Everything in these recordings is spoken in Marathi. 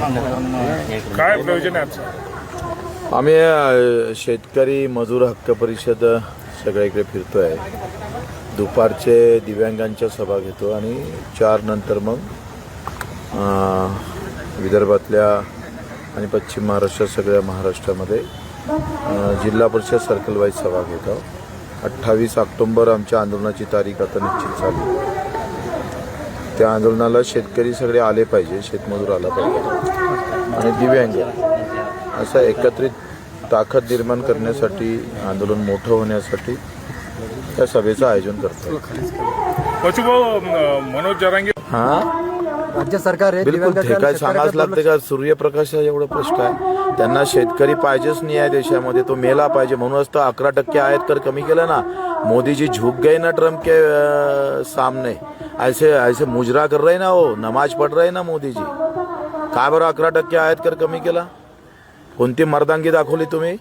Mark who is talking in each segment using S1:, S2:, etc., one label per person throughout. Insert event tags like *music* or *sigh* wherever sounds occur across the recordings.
S1: काय प्रयोजन आहे
S2: आम्ही अ, शेतकरी मजूर हक्क परिषद सगळ्या इकडे फिरतोय. दुपारचे दिव्यांगांच्या सभा घेतो आणि चार नंतर मग अ, विदर्भातल्या आणि पश्चिम महाराष्ट्रात सगळ्या महाराष्ट्रामध्ये अ, जिल्हा परिषद सर्कल वाईज सभा घेतो. अठ्ठावीस ऑक्टोंबर आमच्या आंदोलनाची तारीख आता निश्चित झाली. त्या आंदोलनाला शेतकरी सगळे आले पाहिजे शेतमजूर आला पाहिजे. आणि दिव्यांग. असं एकत्रित ताकद निर्माण करण्यासाठी आंदोलन मोठं होण्यासाठी त्या सभेचं आयोजन करतो
S1: मनोज जरांगे.
S2: हा?
S3: राज्य सरकार आहे
S2: बिलकुल ते काय सांगाच लागते का? सूर्यप्रकाश एवढं स्पष्ट आहे. त्यांना शेतकरी पाहिजेच नाही आहे देशामध्ये तो मेला पाहिजे. म्हणूनच तर अकरा टक्के आयात कर कमी केलं ना. मोदी जी झुक गए ना ट्रम्प के सामने. ऐसे ऐसे मुजरा कर रहे ना हो नमाज पढ़ रहे ना मोदी जी का बरं अकरा टक्के आयात कर कमी केला? कोणती मर्दांगी दाखवली तुम्ही?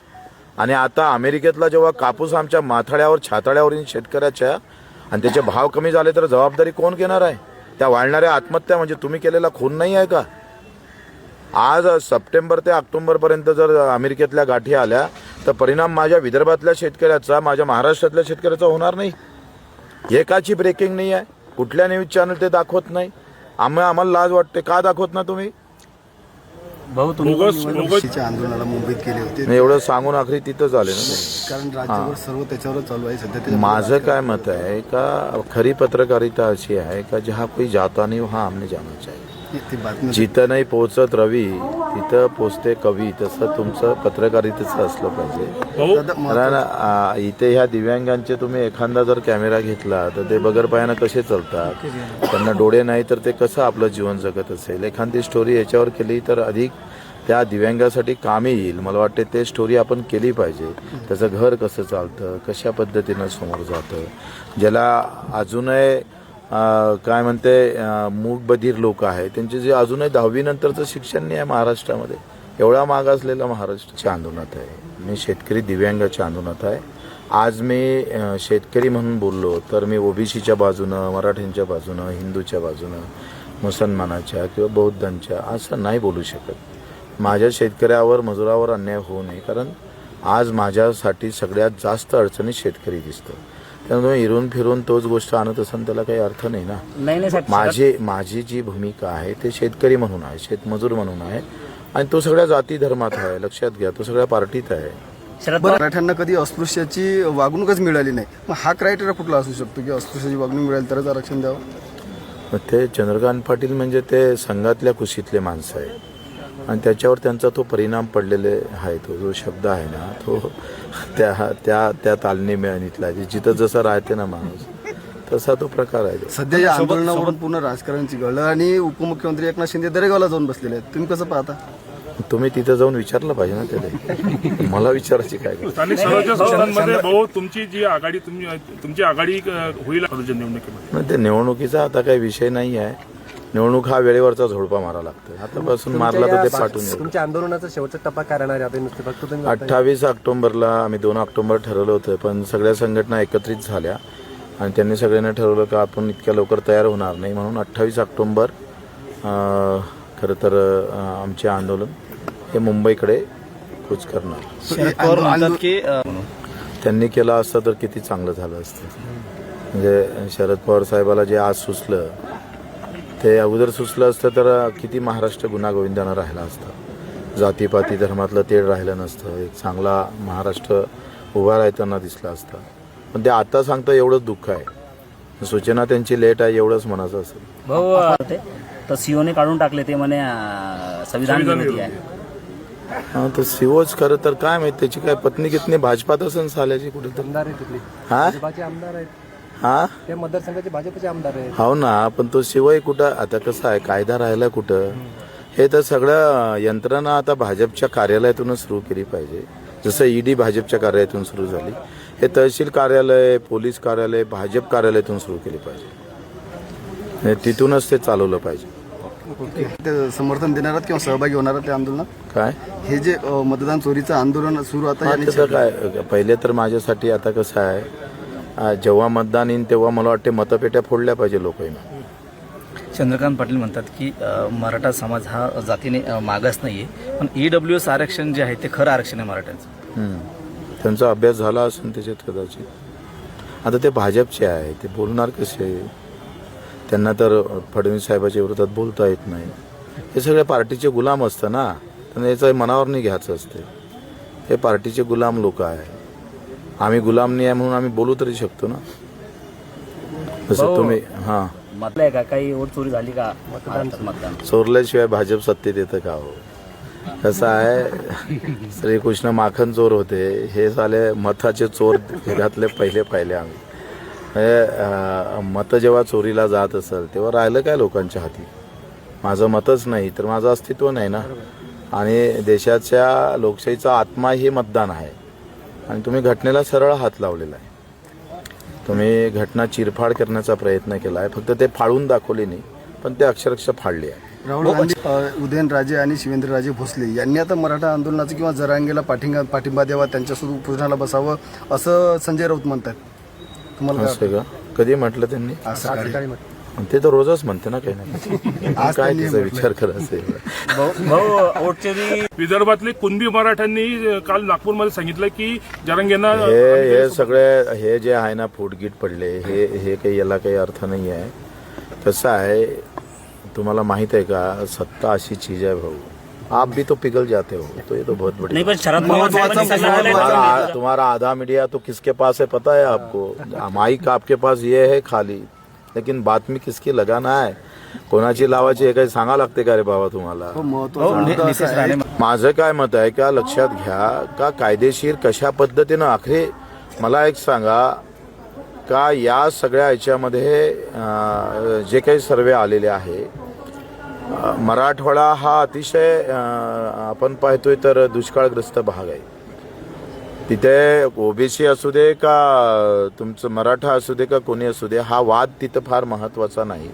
S2: आणि आता अमेरिकेतला जेव्हा कापूस आमच्या माथाड्यावर छाताड्यावर येईन शेतकऱ्याच्या आणि त्याचे भाव कमी झाले तर जबाबदारी कोण घेणार आहे? त्या वाढणाऱ्या आत्महत्या म्हणजे तुम्ही केलेला खून नाही आहे का? आज सप्टेंबर ते ऑक्टोबरपर्यंत जर अमेरिकेतल्या गाठी आल्या तर परिणाम माझ्या विदर्भातल्या शेतकऱ्याचा माझ्या महाराष्ट्रातल्या शेतकऱ्याचा होणार नाही. एकाची ब्रेकिंग नाही आहे. कुठल्या न्यूज चॅनल ते दाखवत नाही. आम्ही आम्हाला लाज वाटते. का दाखवत ना तुम्ही?
S1: बोगस बोगस
S4: च्या आंदोलनाला मुंबईत गेले होते.
S2: नाही, एवढं सांगून आखरी तिथं झाले ना.
S4: कारण राज्यभर सर्व त्याच्यावर चालू आहे. सध्या त्याच्या
S2: माझं काय मत आहे का खरी पत्रकारिता अशी आहे का जहाँ कोई जाता नहीं वहाँ हमने जाना चाहिए. जिथं नाही पोहोचत रवी तिथं पोचते कवी. तसं तुमचं पत्रकारितेचं असलं पाहिजे. इथे ह्या दिव्यांगांचे तुम्ही एखादा जर कॅमेरा घेतला तर ते बगर पायानं कसे चालतात? त्यांना डोळे नाही तर ते कसं आपलं जीवन जगत असेल? एखादी स्टोरी याच्यावर केली तर अधिक त्या दिव्यांगासाठी कामी येईल. मला वाटते ते स्टोरी आपण केली पाहिजे. त्याचं घर कसं चालतं? कशा पद्धतीनं समोर जातं? ज्याला अजूनही काय म्हणते मूकबधीर लोक आहेत. त्यांचे जे अजूनही दहावी नंतरचं शिक्षण नाही आहे महाराष्ट्रामध्ये. एवढा मागासलेला महाराष्ट्राच्या आंदोलनात आहे. मी शेतकरी दिव्यांगाच्या आंदोलनात आहे. आज मी शेतकरी म्हणून बोललो तर मी ओबीसीच्या बाजूनं मराठ्यांच्या बाजूनं हिंदूच्या बाजूनं मुसलमानाच्या किंवा बौद्धांच्या असं नाही बोलू शकत. माझ्या शेतकऱ्यावर मजुरावर अन्याय होऊ नये कारण आज माझ्यासाठी सगळ्यात जास्त अडचणीत शेतकरी दिसतो त्यामुळे इरून फिरून तोच गोष्ट आणत असेल त्याला काही अर्थ नाही ना.
S5: नाही नाही साहेब
S2: माझी माझी जी भूमिका आहे ते शेतकरी म्हणून आहे शेतमजूर म्हणून आहे. आणि तो सगळ्या जाती धर्मात आहे लक्षात घ्या तो सगळ्या पार्टीत आहे.
S4: मराठ्यांना कधी अस्पृश्याची वागणूकच मिळाली नाही. मग हा क्रायटेरिया कुठला असू शकतो की अस्पृश्याची वागणूक मिळाली तरच आरक्षण द्यावं?
S2: मग ते चंद्रकांत पाटील म्हणजे ते संघातल्या कुशीतले माणसं आहे आणि त्याच्यावर त्यांचा तो परिणाम पडलेले आहे तो जो शब्द आहे ना तो त्या त्या त्या तालनी मिळणीतला जिथं जसं राहते ना माणूस तसा तो प्रकार आहे.
S4: सध्या या आंदोलनावरून पूर्ण राजकारण चिघळलं आणि उपमुख्यमंत्री एकनाथ शिंदे दरेगावला जाऊन बसलेले आहेत. तुम्ही कसं पाहता?
S2: तुम्ही तिथं जाऊन विचारलं पाहिजे ना त्याला. मला विचारायची काय गरज?
S1: स्थानिक स्वराज्य संस्थांमध्ये भाऊ तुमची जी आघाडी तुम्ही तुमची आघाडी होईल निवडणुकीमध्ये.
S2: ते निवडणुकीचा आता काही विषय नाही आहे. निवडणूक हा वेळेवरचा झोडपा मारा लागतो आतापासून मारला तर ते पाठवून
S3: तुमच्या आंदोलनाचा शेवटचा टप्पा काय राहणार आहे? नुसते फक्त तुम्ही
S2: अठ्ठावीस ऑक्टोबरला आम्ही दोन ऑक्टोबर ठरवलं होतं पण सगळ्या संघटना एकत्रित झाल्या. आणि त्यांनी सगळ्यांनी ठरवलं का आपण इतक्या लवकर तयार होणार नाही म्हणून अठ्ठावीस ऑक्टोबर अं, खरं तर आमचे आंदोलन हे मुंबईकडे कूच करणार. त्यांनी केलं असतं तर किती चांगलं झालं असतं. म्हणजे शरद पवार साहेबाला जे आज सुचलं ते अगोदर सुचलं असतं तर किती महाराष्ट्र गुन्हा राहिला असता. जातीपाती धर्मातलं तेढ राहिलं नसतं. एक चांगला महाराष्ट्र उभा राहताना दिसला असता. पण ते आता सांगतं एवढंच दुःख आहे. सूचना त्यांची लेट आहे एवढंच म्हणायचं असेल.
S5: भाऊ तर सीओने काढून टाकले ते म्हणे अं, संविधान विरोधी आहे.
S2: हा तर सिओच खरं तर काय माहीत त्याची काय पत्नी कितनी भाजपात असेल साल्याची कुठेतरी.
S3: आमदार आहे तिथले.
S2: हा?
S3: भाजपाचे आमदार आहेत.
S2: हा?
S3: ते मतदारसंघाचे भाजपचे आमदार आहेत.
S2: हो ना पण तो शिवाय कुठं? आता कसं आहे कायदा राहिला कुठं? हे तर सगळं यंत्रणा आता भाजपच्या कार्यालयातूनच सुरू केली पाहिजे. जसं ईडी भाजपच्या कार्यालयातून सुरू झाली. हे तहसील कार्यालय पोलीस कार्यालय भाजप कार्यालयातून सुरू केली पाहिजे. हे तिथूनच ते चालवलं पाहिजे.
S4: ते समर्थन देणार आहात किंवा सहभागी होणार आहात त्या आंदोलनात?
S2: काय?
S4: हे जे अ, मतदान चोरीचं आंदोलन सुरू आता
S2: हा,
S4: याने
S2: त्याचं काय पहिले तर माझ्यासाठी आता कसं आहे जेव्हा मतदान येईन तेव्हा मला वाटते मतपेट्या फोडल्या पाहिजे लोकांना
S6: चंद्रकांत पाटील म्हणतात की मराठा समाज हा जातीने मागास नाही आहे पण ई डब्ल्यू एस आरक्षण जे आहे ते खरं आरक्षण आहे मराठ्यांचं.
S2: त्यांचा अभ्यास झाला असेल त्याच्यात कदाचित. आता ते भाजपचे आहे ते बोलणार कसे? त्यांना तर फडणवीस साहेबाच्या विरोधात बोलता येत नाही. हे सगळे पार्टीचे गुलाम असतं ना. त्यांना याचं मनावर नाही घ्यायचं असते. हे पार्टीचे गुलाम लोक आहे आम्ही गुलाम नाही आहे म्हणून आम्ही बोलू तरी शकतो ना. जसं
S5: भाऊ.
S2: तुम्ही हां.
S5: मतलंय का? काही वोट चोरी झाली का? महाराष्ट्रात मतदान.
S2: चोरल्याशिवाय भाजप सत्तेत येतं का हो? कसं आहे श्रीकृष्ण माखन चोर होते. हे झाले मताचे चोर जगातले पहिले पाहिले आम्ही. म्हणजे, अं, मतं जेव्हा चोरीला जात असेल तेव्हा राहिलं काय लोकांच्या हाती? माझं मतच नाही तर माझं अस्तित्व नाही ना. आणि देशाच्या लोकशाहीचा आत्मा हे मतदान आहे. आणि तुम्ही घटनेला सरळ हात लावलेला आहे. तुम्ही घटना चिरफाड करण्याचा प्रयत्न केला आहे. फक्त ते फाळून दाखवले नाही पण ते अक्षरशः फाडले आहे.
S4: राहुल गांधी अ, उदयनराजे आणि शिवेंद्रराजे भोसले यांनी आता मराठा आंदोलनाचं किंवा जरांगेला पाठिंबा पाठिंबा द्यावा त्यांच्यासोबत उपोषणाला बसावं असं संजय राऊत म्हणतात तुम्हाला काय
S2: असं का? कधी म्हटलं त्यांनी? ते तर रोजच म्हणते ना काही ना काही. *laughs*
S4: आज
S2: काय
S4: म्हटलंय.
S2: विचार करा असेल
S1: विदर्भातले कुणबी मराठ्यांनी काल नागपूरमध्ये सांगितलं की जरंगेंना
S2: हे हे सगळे हे जे आहे ना फुटगीट पडले हे हे काही याला काही अर्थ नाही आहे कसं आहे तुम्हाला माहीत आहे का सत्ता अशी चीज आहे भाऊ आप भी तो पिघल जाते हो तो ये तो बहुत बड़ी
S5: नाही शरद?
S2: तुम्हारा तुम्हारा आधा मीडिया तो किसके पास है पता है आपको माइक आपके पास ये है खाली लेकिन बातमी किसकी लगाना है? कोणाची लावायची हे काही सांगा लागते का रे बाबा तुम्हाला?
S4: हो, आहे.
S6: राणे
S2: माझं काय मत आहे का लक्षात घ्या का कायदेशीर कशा पद्धतीनं आखरे मला एक सांगा का या सगळ्या याच्यामध्ये जे काही सर्वे आलेले आहे मराठवाडा हा अतिशय आपण पाहतोय तर दुष्काळग्रस्त भाग आहे. तिथे ओबीसी असू दे का तुमचं मराठा असू दे का कोणी असू दे हा वाद तिथं फार महत्त्वाचा नाही.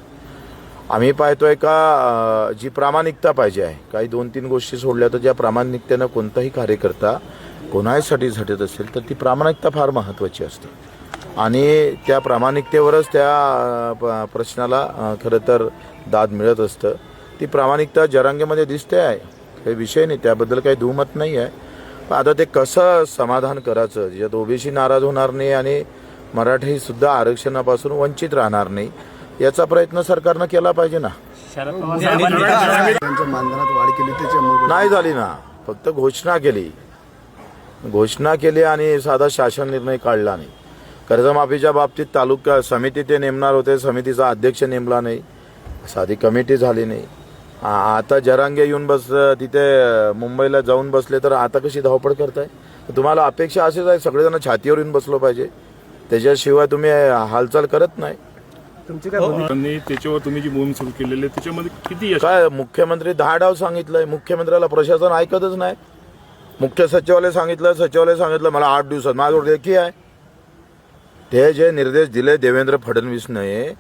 S2: आम्ही पाहतोय का जी प्रामाणिकता पाहिजे आहे काही दोन तीन गोष्टी सोडल्या तर ज्या प्रामाणिकतेनं कोणताही कार्यकर्ता कोणासाठी झटत असेल तर ती प्रामाणिकता फार महत्वाची असते. आणि त्या प्रामाणिकतेवरच त्या प- प्रश्नाला खरं तर दाद मिळत असतं. ती प्रामाणिकता जरांगेमध्ये दिसते आहे. काही विषय नाही त्याबद्दल काही दुमत नाही आहे. आता ते कसं समाधान करायचं? ज्यात ओबीसी नाराज होणार नाही आणि मराठी सुद्धा आरक्षणापासून वंचित राहणार नाही. याचा प्रयत्न सरकारनं केला पाहिजे ना. नाही झाली ना. फक्त घोषणा केली. घोषणा केली आणि साधा शासन निर्णय काढला नाही. कर्जमाफीच्या बाबतीत तालुका समिती ते नेमणार होते. समितीचा अध्यक्ष नेमला नाही. साधी कमिटी झाली नाही. आता जरांगे येऊन बस तिथे मुंबईला जाऊन बसले तर आता कशी धावपळ करताय? तुम्हाला अपेक्षा असेच आहे सगळेजण छातीवर येऊन बसलो पाहिजे. त्याच्याशिवाय तुम्ही हालचाल करत नाही.
S3: तुमची काय
S1: त्यांनी त्याच्यावर तुम्ही जी मोहीम सुरू केलेली आहे त्याच्यामध्ये किती यश
S2: काय मुख्यमंत्री दहा डाव सांगितलंय. मुख्यमंत्र्याला प्रशासन ऐकतच नाही. मुख्य सचिवालय सांगितलं सचिवालय सांगितलं मला आठ दिवसात. माझ्याजवळ लेखी आहे. ते जे निर्देश दिले देवेंद्र फडणवीसने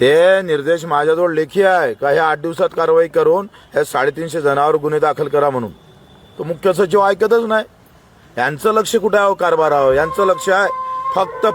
S2: ते निर्देश माझ्याजवळ लेखी आहे का ह्या आठ दिवसात कारवाई करून ह्या साडेतीनशे जणांवर गुन्हे दाखल करा म्हणून. तो मुख्य सचिव ऐकतच नाही. यांचं लक्ष कुठे आहे हो कारभारावर? यांचं लक्ष आहे फक्त